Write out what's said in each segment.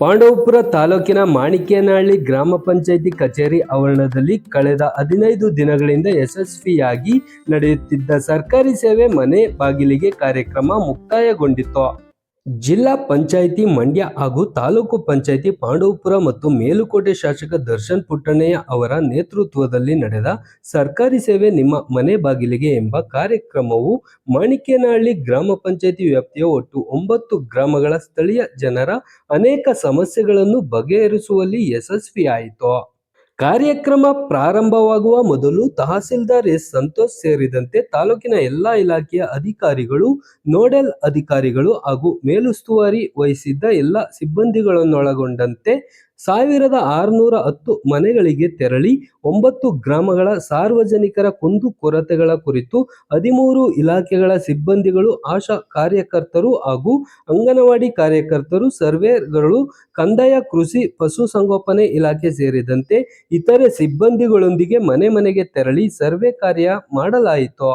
ಪಾಂಡವಪುರ ತಾಲೂಕಿನ ಮಾಣಿಕ್ಯನಹಳ್ಳಿ ಗ್ರಾಮ ಪಂಚಾಯಿತಿ ಕಚೇರಿ ಆವರಣದಲ್ಲಿ ಕಳೆದ ಹದಿನೈದು ದಿನಗಳಿಂದ ಯಶಸ್ವಿಯಾಗಿ ನಡೆಯುತ್ತಿದ್ದ ಸರ್ಕಾರಿ ಸೇವೆ ಮನೆ ಬಾಗಿಲಿಗೆ ಕಾರ್ಯಕ್ರಮ ಮುಕ್ತಾಯಗೊಂಡಿತು ಜಿಲ್ಲಾ ಪಂಚಾಯಿತಿ ಮಂಡ್ಯ ಹಾಗೂ ತಾಲೂಕು ಪಂಚಾಯಿತಿ ಪಾಂಡವಪುರ ಮತ್ತು ಮೇಲುಕೋಟೆ ಶಾಸಕ ದರ್ಶನ್ ಪುಟ್ಟಣ್ಣಯ್ಯ ಅವರ ನೇತೃತ್ವದಲ್ಲಿ ನಡೆದ ಸರ್ಕಾರಿ ಸೇವೆ ನಿಮ್ಮ ಮನೆ ಬಾಗಿಲಿಗೆ ಎಂಬ ಕಾರ್ಯಕ್ರಮವು ಮಾಣಿಕೇನಹಳ್ಳಿ ಗ್ರಾಮ ಪಂಚಾಯಿತಿ ವ್ಯಾಪ್ತಿಯ ಒಟ್ಟು ಒಂಬತ್ತು ಗ್ರಾಮಗಳ ಸ್ಥಳೀಯ ಜನರ ಅನೇಕ ಸಮಸ್ಯೆಗಳನ್ನು ಬಗೆಹರಿಸುವಲ್ಲಿ ಯಶಸ್ವಿಯಾಯಿತು. ಕಾರ್ಯಕ್ರಮ ಪ್ರಾರಂಭವಾಗುವ ಮೊದಲು ತಹಸೀಲ್ದಾರ್ ಎಸ್ ಸಂತೋಷ್ ಸೇರಿದಂತೆ ತಾಲೂಕಿನ ಎಲ್ಲಾ ಇಲಾಖೆಯ ಅಧಿಕಾರಿಗಳು, ನೋಡೆಲ್ ಅಧಿಕಾರಿಗಳು ಹಾಗೂ ಮೇಲುಸ್ತುವಾರಿ ವಹಿಸಿದ್ದ ಎಲ್ಲ ಸಿಬ್ಬಂದಿಗಳನ್ನೊಳಗೊಂಡಂತೆ ಸಾವಿರದ ಆರುನೂರ ಹತ್ತು ಮನೆಗಳಿಗೆ ತೆರಳಿ ಒಂಬತ್ತು ಗ್ರಾಮಗಳ ಸಾರ್ವಜನಿಕರ ಕುಂದು ಕೊರತೆಗಳ ಕುರಿತು ಹದಿಮೂರು ಇಲಾಖೆಗಳ ಸಿಬ್ಬಂದಿಗಳು ಆಶಾ ಕಾರ್ಯಕರ್ತರು ಹಾಗೂ ಅಂಗನವಾಡಿ ಕಾರ್ಯಕರ್ತರು, ಸರ್ವೇಗಳು, ಕಂದಾಯ, ಕೃಷಿ ಪಶುಸಂಗೋಪನೆ ಇಲಾಖೆ ಸೇರಿದಂತೆ ಇತರೆ ಸಿಬ್ಬಂದಿಗಳೊಂದಿಗೆ ಮನೆ ಮನೆಗೆ ತೆರಳಿ ಸರ್ವೆ ಕಾರ್ಯ ಮಾಡಲಾಯಿತು.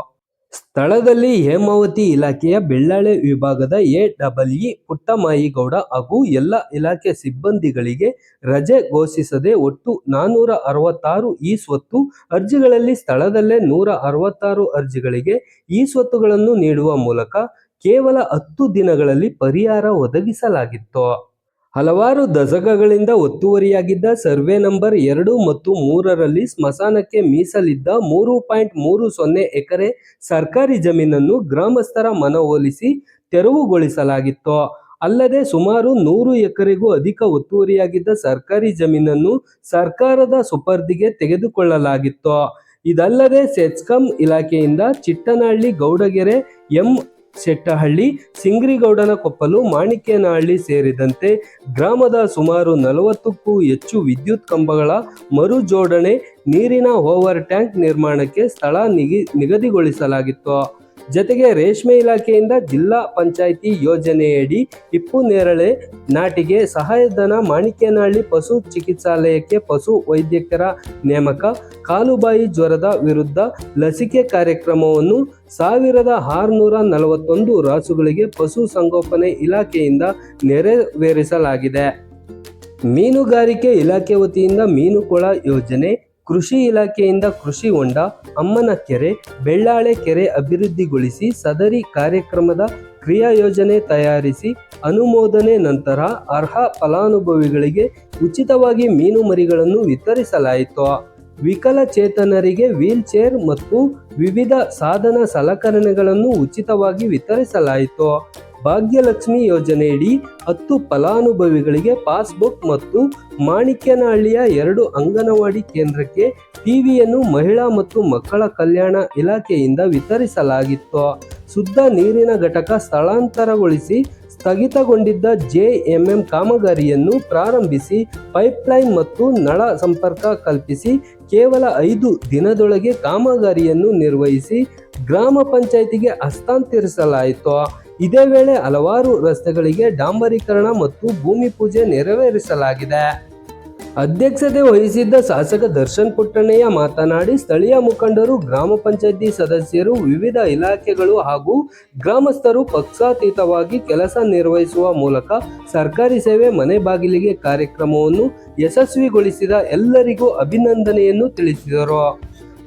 ಸ್ಥಳದಲ್ಲಿ ಹೇಮಾವತಿ ಇಲಾಖೆಯ ಬೆಳ್ಳಾಳೆ ವಿಭಾಗದ ಎ ಇ ಪುಟ್ಟಮಾಯಿಗೌಡ ಹಾಗೂ ಎಲ್ಲ ಇಲಾಖೆ ಸಿಬ್ಬಂದಿಗಳಿಗೆ ರಜೆ ಘೋಷಿಸದೆ ಒಟ್ಟು ನಾನೂರ ಅರವತ್ತಾರು ಈ ಸ್ವತ್ತು ಅರ್ಜಿಗಳಲ್ಲಿ ಸ್ಥಳದಲ್ಲೇ ನೂರ ಅರವತ್ತಾರು ಅರ್ಜಿಗಳಿಗೆ ಈ ಸ್ವತ್ತುಗಳನ್ನು ನೀಡುವ ಮೂಲಕ ಕೇವಲ ಹತ್ತು ದಿನಗಳಲ್ಲಿ ಪರಿಹಾರ ಒದಗಿಸಲಾಗಿತ್ತು. ಹಲವಾರು ದಶಕಗಳಿಂದ ಒತ್ತುವರಿಯಾಗಿದ್ದ ಸರ್ವೆ ನಂಬರ್ ಎರಡು ಮತ್ತು ಮೂರರಲ್ಲಿ ಸ್ಮಶಾನಕ್ಕೆ ಮೀಸಲಿದ್ದ ಮೂರು ಪಾಯಿಂಟ್ ಮೂರು ಸೊನ್ನೆ ಎಕರೆ ಸರ್ಕಾರಿ ಜಮೀನನ್ನು ಗ್ರಾಮಸ್ಥರ ಮನವೊಲಿಸಿ ತೆರವುಗೊಳಿಸಲಾಗಿತ್ತು. ಅಲ್ಲದೆ ಸುಮಾರು ನೂರು ಎಕರೆಗೂ ಅಧಿಕ ಒತ್ತುವರಿಯಾಗಿದ್ದ ಸರ್ಕಾರಿ ಜಮೀನನ್ನು ಸರ್ಕಾರದ ಸುಪರ್ದಿಗೆ ತೆಗೆದುಕೊಳ್ಳಲಾಗಿತ್ತು. ಇದಲ್ಲದೆ ಸೆಚ್ಕಂ ಇಲಾಖೆಯಿಂದ ಚಿಟ್ಟನಹಳ್ಳಿ ಗೌಡಗೆರೆ ಎಂ ಶೆಟ್ಟಹಳ್ಳಿ, ಸಿಂಗ್ರಿಗೌಡನ ಕೊಪ್ಪಲು, ಮಾಣಿಕ್ಯನಹಳ್ಳಿ ಸೇರಿದಂತೆ ಗ್ರಾಮದ ಸುಮಾರು ನಲವತ್ತಕ್ಕೂ ಹೆಚ್ಚು ವಿದ್ಯುತ್ ಕಂಬಗಳ ಮರು ಜೋಡಣೆ ನೀರಿನ ಓವರ್ ಟ್ಯಾಂಕ್ ನಿರ್ಮಾಣಕ್ಕೆ ಸ್ಥಳ ನಿಗಿ, ನಿಗದಿಗೊಳಿಸಲಾಗಿತ್ತು. ಜತೆಗೆ ರೇಷ್ಮೆ ಇಲಾಖೆಯಿಂದ ಜಿಲ್ಲಾ ಪಂಚಾಯಿತಿ ಯೋಜನೆಯಡಿ ಹಿಪ್ಪು ನೇರಳೆ ನಾಟಿಗೆ ಸಹಾಯಧನ ಮಾಣಿಕ್ಯನಹಳ್ಳಿ ಪಶು ಚಿಕಿತ್ಸಾಲಯಕ್ಕೆ ಪಶು ವೈದ್ಯಕರ ನೇಮಕ, ಕಾಲುಬಾಯಿ ಜ್ವರದ ವಿರುದ್ಧ ಲಸಿಕೆ ಕಾರ್ಯಕ್ರಮವನ್ನು ಸಾವಿರದ ಆರುನೂರ ನಲವತ್ತೊಂದು ರಾಸುಗಳಿಗೆ ಪಶು ಸಂಗೋಪನೆ ಇಲಾಖೆಯಿಂದ ನೆರವೇರಿಸಲಾಗಿದೆ. ಮೀನುಗಾರಿಕೆ ಇಲಾಖೆ ವತಿಯಿಂದ ಮೀನುಕೊಳ ಯೋಜನೆ, ಕೃಷಿ ಇಲಾಖೆಯಿಂದ ಕೃಷಿ ಹೊಂಡ ಅಮ್ಮನ ಕೆರೆ ಬೆಳ್ಳಾಳೆ ಕೆರೆ ಅಭಿವೃದ್ಧಿಗೊಳಿಸಿ ಸದರಿ ಕಾರ್ಯಕ್ರಮದ ಕ್ರಿಯಾ ಯೋಜನೆ ತಯಾರಿಸಿ, ಅನುಮೋದನೆ ನಂತರ ಅರ್ಹ ಫಲಾನುಭವಿಗಳಿಗೆ ಉಚಿತವಾಗಿ ಮೀನು ಮರಿಗಳನ್ನು ವಿತರಿಸಲಾಯಿತು. ವಿಕಲಚೇತನರಿಗೆ ವೀಲ್ ಚೇರ್ ಮತ್ತು ವಿವಿಧ ಸಾಧನ ಸಲಕರಣೆಗಳನ್ನು ಉಚಿತವಾಗಿ ವಿತರಿಸಲಾಯಿತು. ಭಾಗ್ಯಲಕ್ಷ್ಮಿ ಯೋಜನೆಯಡಿ ಹತ್ತು ಫಲಾನುಭವಿಗಳಿಗೆ ಪಾಸ್ಬುಕ್ ಮತ್ತು ಮಾಣಿಕ್ಯನಹಳ್ಳಿಯ ಎರಡು ಅಂಗನವಾಡಿ ಕೇಂದ್ರಕ್ಕೆ ಟಿವಿಯನ್ನು ಮಹಿಳಾ ಮತ್ತು ಮಕ್ಕಳ ಕಲ್ಯಾಣ ಇಲಾಖೆಯಿಂದ ವಿತರಿಸಲಾಗಿತ್ತು. ಶುದ್ಧ ನೀರಿನ ಘಟಕ ಸ್ಥಳಾಂತರಗೊಳಿಸಿ ಸ್ಥಗಿತಗೊಂಡಿದ್ದ ಜೆಎಂಎಂ ಕಾಮಗಾರಿಯನ್ನು ಪ್ರಾರಂಭಿಸಿ, ಪೈಪ್ಲೈನ್ ಮತ್ತು ನಳ ಸಂಪರ್ಕ ಕಲ್ಪಿಸಿ, ಕೇವಲ ಐದು ದಿನದೊಳಗೆ ಕಾಮಗಾರಿಯನ್ನು ನಿರ್ವಹಿಸಿ ಗ್ರಾಮ ಪಂಚಾಯಿತಿಗೆ ಹಸ್ತಾಂತರಿಸಲಾಯಿತು. ಇದೇ ವೇಳೆ ಹಲವಾರು ರಸ್ತೆಗಳಿಗೆ ಡಾಂಬರೀಕರಣ ಮತ್ತು ಭೂಮಿ ಪೂಜೆ ನೆರವೇರಿಸಲಾಗಿದೆ. ಅಧ್ಯಕ್ಷತೆ ವಹಿಸಿದ್ದ ಶಾಸಕ ದರ್ಶನ್ ಪುಟ್ಟಣ್ಣಯ್ಯ ಮಾತನಾಡಿ, ಸ್ಥಳೀಯ ಮುಖಂಡರು, ಗ್ರಾಮ ಪಂಚಾಯಿತಿ ಸದಸ್ಯರು, ವಿವಿಧ ಇಲಾಖೆಗಳು ಹಾಗೂ ಗ್ರಾಮಸ್ಥರು ಪಕ್ಷಾತೀತವಾಗಿ ಕೆಲಸ ನಿರ್ವಹಿಸುವ ಮೂಲಕ ಸರ್ಕಾರಿ ಸೇವೆ ಮನೆ ಬಾಗಿಲಿಗೆ ಕಾರ್ಯಕ್ರಮವನ್ನು ಯಶಸ್ವಿಗೊಳಿಸಿದ ಎಲ್ಲರಿಗೂ ಅಭಿನಂದನೆಯನ್ನು ತಿಳಿಸಿದರು.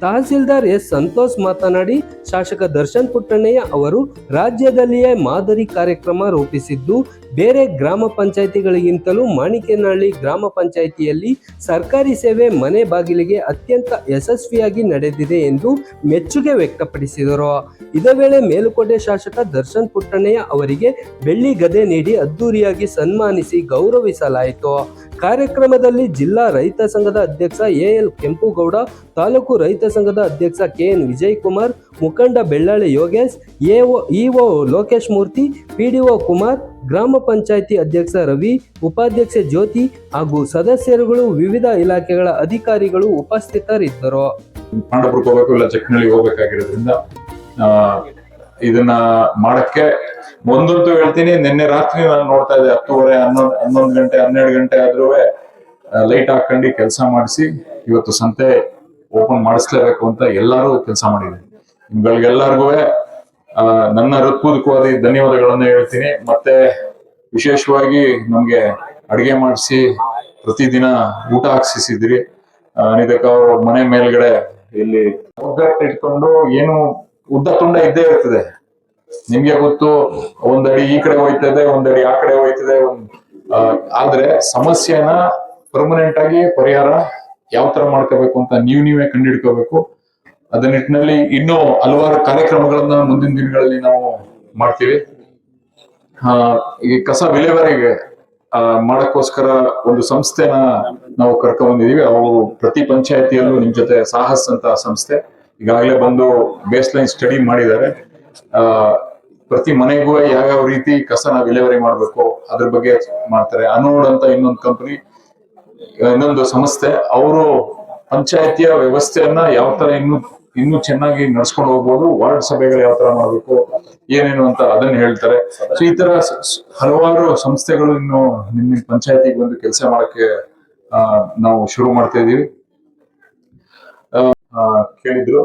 ತಹಸೀಲ್ದಾರ್ ಎಸ್ ಸಂತೋಷ್ ಮಾತನಾಡಿ, ಶಾಸಕ ದರ್ಶನ್ ಪುಟ್ಟಣ್ಣಯ್ಯ ಅವರು ರಾಜ್ಯದಲ್ಲಿಯೇ ಮಾದರಿ ಕಾರ್ಯಕ್ರಮ ರೂಪಿಸಿದ್ದು, ಬೇರೆ ಗ್ರಾಮ ಪಂಚಾಯಿತಿಗಳಿಗಿಂತಲೂ ಮಾಣಿಕೆನಹಳ್ಳಿ ಗ್ರಾಮ ಪಂಚಾಯಿತಿಯಲ್ಲಿ ಸರ್ಕಾರಿ ಸೇವೆ ಮನೆ ಬಾಗಿಲಿಗೆ ಅತ್ಯಂತ ಯಶಸ್ವಿಯಾಗಿ ನಡೆದಿದೆ ಎಂದು ಮೆಚ್ಚುಗೆ ವ್ಯಕ್ತಪಡಿಸಿದರು. ಇದೇ ವೇಳೆ ಮೇಲುಕೋಟೆ ಶಾಸಕ ದರ್ಶನ್ ಪುಟ್ಟಣ್ಣಯ್ಯ ಅವರಿಗೆ ಬೆಳ್ಳಿ ಗದೆ ನೀಡಿ ಅದ್ದೂರಿಯಾಗಿ ಸನ್ಮಾನಿಸಿ ಗೌರವಿಸಲಾಯಿತು. ಕಾರ್ಯಕ್ರಮದಲ್ಲಿ ಜಿಲ್ಲಾ ರೈತ ಸಂಘದ ಅಧ್ಯಕ್ಷ ಎಎಲ್ ಕೆಂಪುಗೌಡ, ತಾಲೂಕು ರೈತ ಸಂಘದ ಅಧ್ಯಕ್ಷ ಕೆಎನ್ ವಿಜಯ್ ಕುಮಾರ್ ಮುಖಂಡ Bellali Yogesh, AO, EO Lokesh Murthy, PDO Kumar, ಗ್ರಾಮ ಪಂಚಾಯಿತಿ ಅಧ್ಯಕ್ಷ ರವಿ, ಉಪಾಧ್ಯಕ್ಷೆ ಜ್ಯೋತಿ ಹಾಗೂ ಸದಸ್ಯರುಗಳು ವಿವಿಧ ಇಲಾಖೆಗಳ ಅಧಿಕಾರಿಗಳು ಉಪಸ್ಥಿತರಿದ್ದರು. ಇಲ್ಲ ಇದನ್ನ ಮಾಡಕ್ಕೆ ಒಂದಂತೂ ಹೇಳ್ತೀನಿ, ನಿನ್ನೆ ರಾತ್ರಿ ನಾನು ನೋಡ್ತಾ ಇದ್ದೆ ಹತ್ತುವರೆ, ಹನ್ನೊಂದು ಹನ್ನೊಂದು ಗಂಟೆ, ಹನ್ನೆರಡು ಗಂಟೆ ಆದ್ರೂ ಲೈಟ್ ಹಾಕೊಂಡು ಕೆಲಸ ಮಾಡಿಸಿ, ಇವತ್ತು ಸಂತೆ ಓಪನ್ ಮಾಡಿಸ್ಲೇಬೇಕು ಅಂತ ಎಲ್ಲರೂ ಕೆಲಸ ಮಾಡಿದ್ದೀನಿ ನಿಮ್ಗಳಿಗೆಲ್ಲರಿಗೂ ನನ್ನ ಹೃತ್ಪೂರ್ವಕವಾದ ಧನ್ಯವಾದಗಳನ್ನ ಹೇಳ್ತೀನಿ. ಮತ್ತೆ ವಿಶೇಷವಾಗಿ ನಮ್ಗೆ ಅಡಿಗೆ ಮಾಡಿಸಿ, ಪ್ರತಿದಿನ ಊಟ ಹಾಕ್ಸಿಸಿದ್ರಿ. ಅನಿತಕ್ಕ ಅವ್ರ ಮನೆ ಮೇಲ್ಗಡೆ ಇಲ್ಲಿ ಒಗ್ಗಟ್ಟು ಇಟ್ಕೊಂಡು, ಏನು ಉದ್ದ ತುಂಡ ಇದ್ದೇ ಇರ್ತದೆ. ನಿಮ್ಗೆ ಗೊತ್ತು ಒಂದಡಿ ಈ ಕಡೆ ಹೋಯ್ತದೆ ಒಂದಡಿ ಆ ಕಡೆ ಹೋಯ್ತದೆ ಒಂದ್ ಆದ್ರೆ ಸಮಸ್ಯೆನ ಪರ್ಮನೆಂಟ್ ಆಗಿ ಪರಿಹಾರ ಯಾವ ತರ ಮಾಡ್ಕೋಬೇಕು ಅಂತ ನೀವ್ ನೀವೇ ಕಂಡಿಡ್ಕೋಬೇಕು ಅದ ನಿಟ್ಟಿನಲ್ಲಿ ಇನ್ನೂ ಹಲವಾರು ಕಾರ್ಯಕ್ರಮಗಳನ್ನ ಮುಂದಿನ ದಿನಗಳಲ್ಲಿ ನಾವು ಮಾಡ್ತೀವಿ. ಆ, ಈ ಕಸ ವಿಲೇವಾರಿಗೆ ಆ, ಮಾಡಕ್ಕೋಸ್ಕರ ಒಂದು ಸಂಸ್ಥೆನ ನಾವು ಕರ್ಕೊಂಡ್ ಬಂದಿದೀವಿ. ಅವರು ಪ್ರತಿ ಪಂಚಾಯತಿಯಲ್ಲೂ ನಿಮ್ ಜೊತೆ ಸಾಹಸ್ ಅಂತ ಸಂಸ್ಥೆ. ಈಗಾಗಲೇ ಬಂದು ಬೇಸ್ ಲೈನ್ ಸ್ಟಡಿ ಮಾಡಿದ್ದಾರೆ. ಪ್ರತಿ ಮನೆಗೂ ಯಾವ್ಯಾವ ರೀತಿ ಕಸನ ವಿಲೇವರಿ ಮಾಡ್ಬೇಕು, ಅದ್ರ ಬಗ್ಗೆ ಮಾಡ್ತಾರೆ. ಅನೋಡ್ ಅಂತ ಇನ್ನೊಂದು ಕಂಪನಿ ಇನ್ನೊಂದು ಸಂಸ್ಥೆ, ಅವರು ಪಂಚಾಯತಿಯ ವ್ಯವಸ್ಥೆಯನ್ನ ಯಾವ ತರ ಇನ್ನು ಇನ್ನು ಚೆನ್ನಾಗಿ ನಡ್ಸ್ಕೊಂಡು ಹೋಗ್ಬೋದು, ವಾರ್ಡ್ ಸಭೆಗಳು ಯಾವ ತರ ಮಾಡ್ಬೇಕು, ಏನೇನು ಅಂತ ಅದನ್ನ ಹೇಳ್ತಾರೆ. ಸೊ ಈ ತರ ಹಲವಾರು ಸಂಸ್ಥೆಗಳು ಇನ್ನು ನಿಮ್ಮ ನಿಮ್ ಪಂಚಾಯತಿಗೆ ಬಂದು ಕೆಲಸ ಮಾಡಕ್ಕೆ ನಾವು ಶುರು ಮಾಡ್ತಾ ಇದೀವಿ. ಕೇಳಿದ್ರು.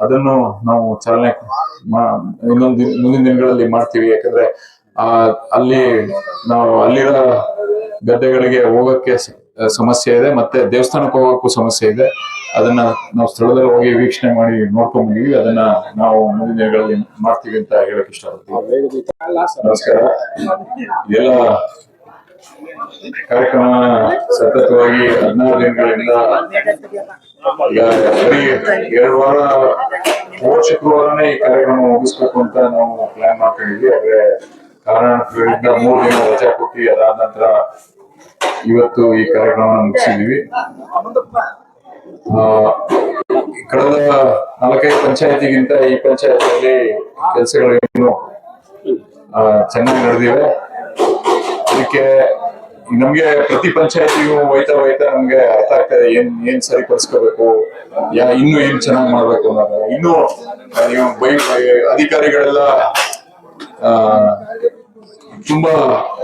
ಅದನ್ನು ನಾವು ಚಾಲನೆ ಇನ್ನೊಂದು ದಿನ- ಮುಂದಿನ ದಿನಗಳಲ್ಲಿ ಮಾಡ್ತೀವಿ. ಯಾಕಂದ್ರೆ, ಆ, ಅಲ್ಲಿ ನಾವು ಅಲ್ಲಿರೋ ಗದ್ದೆಗಳಿಗೆ ಹೋಗಕ್ಕೆ ಸಮಸ್ಯೆ ಇದೆ, ಮತ್ತೆ ದೇವಸ್ಥಾನಕ್ಕೆ ಹೋಗೋಕ್ಕೂ ಸಮಸ್ಯೆ ಇದೆ. ಅದನ್ನ ನಾವು ಸ್ಥಳದಲ್ಲಿ ಹೋಗಿ ವೀಕ್ಷಣೆ ಮಾಡಿ ನೋಡ್ಕೊಂಡ್ ಅದನ್ನ ನಾವು ಮುಂದಿನ ದಿನಗಳಲ್ಲಿ ಮಾಡ್ತೀವಿ ಅಂತ ಹೇಳಕ್ ಇಷ್ಟಪಡ್ತೀವಿ ನಮಸ್ಕಾರ. ಎಲ್ಲ ಕಾರ್ಯಕ್ರಮ ಸತತವಾಗಿ ಹದಿನಾರು ದಿನಗಳಿಂದ ಈಗ ಎರಡು ವಾರ ಮೂರು ಶುಕ್ರವಾರನೇ ಈ ಕಾರ್ಯಕ್ರಮ ಮುಗಿಸ್ಬೇಕು ಅಂತ ನಾವು ಪ್ಲಾನ್ ಮಾಡ್ಕೊಂಡಿದ್ವಿ. ಆದ್ರೆ ಕಾರಣಗಳಿಂದ ಮೂರು ದಿನ ರಜೆ ಕೊಟ್ಟು ಅದಾದ ನಂತರ ಇವತ್ತು ಈ ಕಾರ್ಯಕ್ರಮ ಮುಗಿಸಿದ್ವಿ ಕಳೆದ ನಾಲ್ಕೈದು ಪಂಚಾಯತಿಗಿಂತ ಈ ಪಂಚಾಯತಿಯಲ್ಲಿ ಕೆಲಸಗಳು ಇನ್ನು ಚೆನ್ನಾಗಿ ನಡೆದಿವೆ. ಅದಕ್ಕೆ ನಮ್ಗೆ ಪ್ರತಿ ಪಂಚಾಯತಿಗೂ ಹೋಯ್ತಾ ಹೋಯ್ತಾ ನಮ್ಗೆ ಅರ್ಥ ಆಗ್ತದೆ ಏನ್ ಏನ್ ಸರಿಪಡಿಸ್ಕೋಬೇಕು, ಯಾ, ಇನ್ನು ಏನ್ ಚೆನ್ನಾಗಿ ಮಾಡ್ಬೇಕು ಅನ್ನೋದು. ಇನ್ನು ನೀವು ಬೈ ಅಧಿಕಾರಿಗಳೆಲ್ಲ, ಆ, ತುಂಬಾ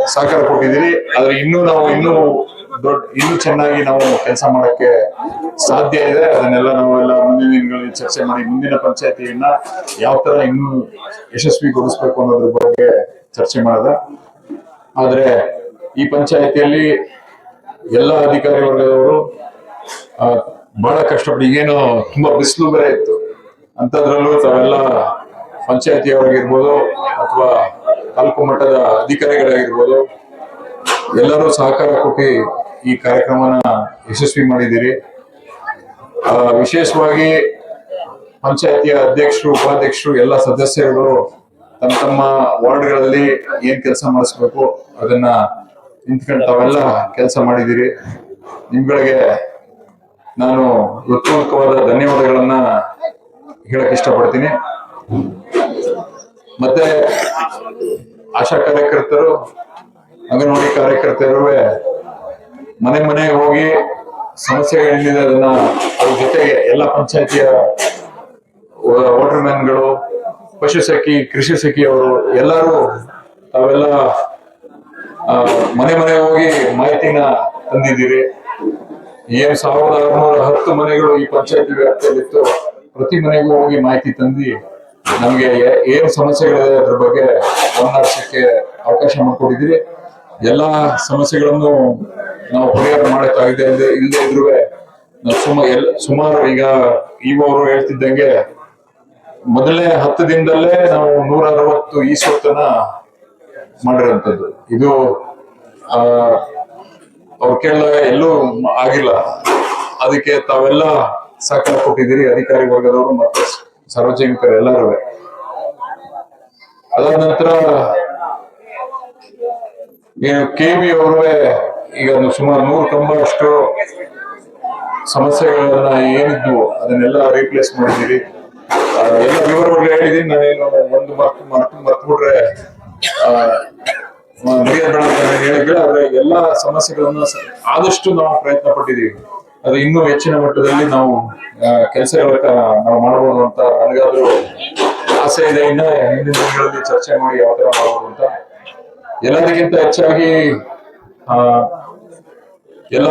ಸಹಕಾರ ಕೊಟ್ಟಿದ್ದೀರಿ. ಆದ್ರೆ ಇನ್ನೂ ನಾವು ಇನ್ನೂ ದೊಡ್ಡ, ಇನ್ನೂ ಚೆನ್ನಾಗಿ ನಾವು ಕೆಲಸ ಮಾಡಕ್ಕೆ ಸಾಧ್ಯ ಇದೆ. ಅದನ್ನೆಲ್ಲ ನಾವೆಲ್ಲ ಮುಂದಿನ ದಿನಗಳಲ್ಲಿ ಚರ್ಚೆ ಮಾಡಿ, ಮುಂದಿನ ಪಂಚಾಯತಿಯನ್ನ ಯಾವ ತರ ಇನ್ನೂ ಯಶಸ್ವಿಗೊಳಿಸ್ಬೇಕು ಅನ್ನೋದ್ರ ಬಗ್ಗೆ ಚರ್ಚೆ ಮಾಡದ. ಆದ್ರೆ ಈ ಪಂಚಾಯತಿಯಲ್ಲಿ ಎಲ್ಲ ಅಧಿಕಾರಿ ವರ್ಗದವರು ಬಹಳ ಕಷ್ಟಪಟ್ಟು ಏನು ತುಂಬಾ ಬಿಸಿಲು ಬೇರೆ ಇತ್ತು. ಅಂತದ್ರಲ್ಲೂ ತಾವೆಲ್ಲ ಪಂಚಾಯತಿಯವರಾಗಿರ್ಬೋದು ಅಥವಾ ತಾಲೂಕು ಮಟ್ಟದ ಅಧಿಕಾರಿಗಳಾಗಿರ್ಬೋದು, ಎಲ್ಲರೂ ಸಹಕಾರ ಕೊಟ್ಟು ಈ ಕಾರ್ಯಕ್ರಮನ ಯಶಸ್ವಿ ಮಾಡಿದ್ದೀರಿ. ವಿಶೇಷವಾಗಿ ಪಂಚಾಯತಿಯ ಅಧ್ಯಕ್ಷರು, ಉಪಾಧ್ಯಕ್ಷರು, ಎಲ್ಲ ಸದಸ್ಯರುಗಳು ತಮ್ಮ ತಮ್ಮ ವಾರ್ಡ್ಗಳಲ್ಲಿ ಏನ್ ಕೆಲಸ ಮಾಡಿಸ್ಬೇಕು, ಅದನ್ನ ನಿಂತ್ಕೊಂಡು ತಾವೆಲ್ಲ ಕೆಲಸ ಮಾಡಿದ್ದೀರಿ. ನಿಮ್ಗಳಿಗೆ ನಾನು ಹೃತ್ಪೂರ್ವಕವಾದ ಧನ್ಯವಾದಗಳನ್ನ ಹೇಳಕ್ ಇಷ್ಟಪಡ್ತೀನಿ. ಮತ್ತೆ ಆಶಾ ಕಾರ್ಯಕರ್ತರು, ಅಂಗನವಾಡಿ ಕಾರ್ಯಕರ್ತರು ಮನೆ ಮನೆಗೆ ಹೋಗಿ ಸಮಸ್ಯೆಗಳೇನಿದೆ ಅದನ್ನ ಅವ್ರ ಜೊತೆಗೆ ಎಲ್ಲ ಪಂಚಾಯತಿಯ ವಾಟರ್ ಮ್ಯಾನ್ಗಳು ಪಶು ಸಖಿ ಕೃಷಿ ಸಖಿ ಅವರು ಎಲ್ಲರೂ ತಾವೆಲ್ಲ ಮನೆ ಮನೆ ಹೋಗಿ ಮಾಹಿತಿನ ತಂದಿದ್ದೀರಿ. ಏನ್ ಸಾವಿರದ ಆರುನೂರ ಹತ್ತು ಮನೆಗಳು ಈ ಪಂಚಾಯತಿ ವ್ಯಾಪ್ತಿಯಲ್ಲಿತ್ತು. ಪ್ರತಿ ಮನೆಗೂ ಹೋಗಿ ಮಾಹಿತಿ ತಂದು ನಮಗೆ ಏನು ಸಮಸ್ಯೆಗಳಿದೆ ಅದ್ರ ಬಗ್ಗೆ ಗಮನಿಸಕ್ಕೆ ಅವಕಾಶ ಮಾಡಿಕೊಟ್ಟಿದ್ದೀರಿ. ಎಲ್ಲಾ ಸಮಸ್ಯೆಗಳನ್ನು ನಾವು ಪರಿಹಾರ ಮಾಡಕ್ಕಾಗಿದೆ ಇಲ್ಲದೆ ಇದ್ರು ನಾವು ಸುಮ ಎಲ್ ಸುಮಾರು ಈಗ ಇವರು ಹೇಳ್ತಿದ್ದಂಗೆ ಮೊದಲೇ ಹತ್ತು ದಿನದಲ್ಲೇ ನಾವು ನೂರ ಅರವತ್ತು ಈ ಸ್ವತ್ತನ್ನ ಮಾಡಿರೋಂಥದ್ದು ಇದು ಅವ್ರು ಕೇಳಿದಾಗ ಎಲ್ಲೂ ಆಗಿಲ್ಲ. ಅದಕ್ಕೆ ತಾವೆಲ್ಲ ಸಹಕಾರ ಕೊಟ್ಟಿದ್ದೀರಿ ಅಧಿಕಾರಿ ವರ್ಗದವರು ಮತ್ತು ಸಾರ್ವಜನಿಕರು ಎಲ್ಲರೂ. ಅದಾದ ನಂತರ ಕೆ ಬಿ ಅವರುವೆ ಈಗ ಸುಮಾರು ನೂರು ತೊಂಬತ್ತಷ್ಟು ಸಮಸ್ಯೆಗಳನ್ನ ಏನಿದ್ವು ಅದನ್ನೆಲ್ಲ ರೀಪ್ಲೇಸ್ ಮಾಡಿದ್ದೀರಿ. ಆ, ಎಲ್ಲ ವಿವರವಾಗಿ ಹೇಳಿದೀನಿ ನಾನೇನು ಒಂದು ಮರ್ತು ಮರ್ತು ಮರ್ತು ಬಿಟ್ರೆ ಹೇಳಿದ್ರೆ ಅವರ ಎಲ್ಲಾ ಸಮಸ್ಯೆಗಳನ್ನ ಆದಷ್ಟು ನಾವು ಪ್ರಯತ್ನ ಪಟ್ಟಿದ್ದೀವಿ. ಅದು ಇನ್ನೂ ಹೆಚ್ಚಿನ ಮಟ್ಟದಲ್ಲಿ ನಾವು ಕೆಲಸಗಳ ನಾವು ಮಾಡಬಹುದು ಅಂತ ನನಗಾದ್ರೂ ಆಸೆ ಇದೆ. ಇನ್ನ ಹಿಂದಿನ ದಿನಗಳಲ್ಲಿ ಚರ್ಚೆ ಮಾಡಿ ಯಾವ ತರ ಮಾಡಬಹುದು ಅಂತ. ಎಲ್ಲದಕ್ಕಿಂತ ಹೆಚ್ಚಾಗಿ, ಆ, ಎಲ್ಲ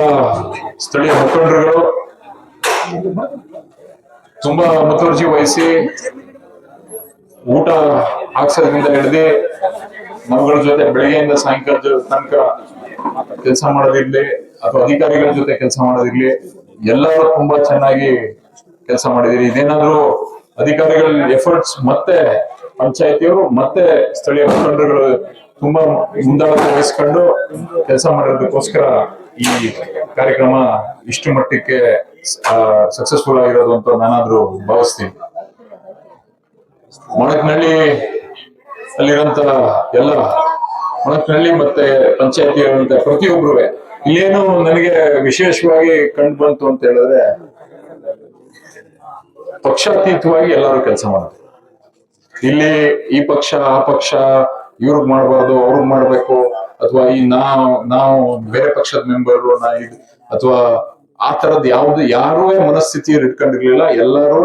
ಸ್ಥಳೀಯ ಮುಖಂಡರುಗಳು ತುಂಬಾ ಮುತುವರ್ಜಿ ವಹಿಸಿ ಊಟ ಹಾಕ್ಸೋದ್ರಿಂದ ಹಿಡಿದು ಮಗಳ ಜೊತೆ ಬೆಳಗ್ಗೆಯಿಂದ ಸಾಯಂಕಾಲದ ತನಕ ಕೆಲಸ ಮಾಡೋದಿರ್ಲಿ ಅಥವಾ ಅಧಿಕಾರಿಗಳ ಜೊತೆ ಕೆಲಸ ಮಾಡೋದಿರ್ಲಿ, ಎಲ್ಲರೂ ತುಂಬಾ ಚೆನ್ನಾಗಿ ಕೆಲಸ ಮಾಡಿದಿರಿ ಇದೇನಾದ್ರೂ ಅಧಿಕಾರಿಗಳ ಎಫರ್ಟ್ಸ್ ಮತ್ತೆ ಪಂಚಾಯತಿಯವರು ಮತ್ತೆ ಸ್ಥಳೀಯ ಮುಖಂಡರುಗಳು ತುಂಬಾ ಮುಂದಾಳತೆ ವಹಿಸ್ಕೊಂಡು ಕೆಲಸ ಮಾಡಿರೋದಕ್ಕೋಸ್ಕರ ಈ ಕಾರ್ಯಕ್ರಮ ಇಷ್ಟು ಮಟ್ಟಕ್ಕೆ ಸಕ್ಸಸ್ಫುಲ್ ಆಗಿರೋದು ಅಂತ ನಾನಾದ್ರೂ ಭಾವಿಸ್ತೀನಿ. ಮೊಳಕ್ನಳ್ಳಿ ಅಲ್ಲಿರಂತ ಎಲ್ಲ ಮೊಳಕ್ನಳ್ಳಿ ಮತ್ತೆ ಪಂಚಾಯತಿ ಪ್ರತಿಯೊಬ್ರು ಇಲ್ಲೇನು ನನಗೆ ವಿಶೇಷವಾಗಿ ಕಂಡು ಬಂತು ಅಂತ ಹೇಳಿದ್ರೆ ಪಕ್ಷಾತೀತವಾಗಿ ಎಲ್ಲರೂ ಕೆಲಸ ಮಾಡ್ತಾರೆ ಇಲ್ಲಿ ಈ ಪಕ್ಷ, ಆ ಪಕ್ಷ, ಇವ್ರಿಗೆ ಮಾಡಬಾರ್ದು, ಅವ್ರಿಗೆ ಮಾಡ್ಬೇಕು, ಅಥವಾ ಈ ನಾವು ನಾವು ಬೇರೆ ಪಕ್ಷದ ಮೆಂಬರ್ ನಾ ಅಥವಾ ಆ ತರದ್ ಯಾವ್ದು ಯಾರೂ ಮನಸ್ಥಿತಿ ಇಟ್ಕೊಂಡಿರ್ಲಿಲ್ಲ. ಎಲ್ಲರೂ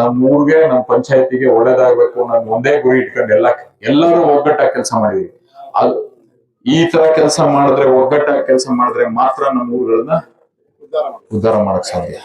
ನಮ್ಮ ಊರಿಗೆ ನಮ್ಮ ಪಂಚಾಯತಿಗೆ ಒಳ್ಳೇದಾಗ್ಬೇಕು, ನಾನು ಒಂದೇ ಗುರಿ ಇಟ್ಕೊಂಡು ಎಲ್ಲ ಎಲ್ಲರೂ ಒಗ್ಗಟ್ಟಾಗಿ ಕೆಲಸ ಮಾಡಿದ್ವಿ. ಅದು ಈ ತರ ಕೆಲಸ ಮಾಡಿದ್ರೆ ಒಗ್ಗಟ್ಟಾಗಿ ಕೆಲಸ ಮಾಡಿದ್ರೆ ಮಾತ್ರ ನಮ್ಮ ಊರುಗಳನ್ನ ಉದ್ಧಾರ ಮಾಡಕ್ ಸಾಧ್ಯ.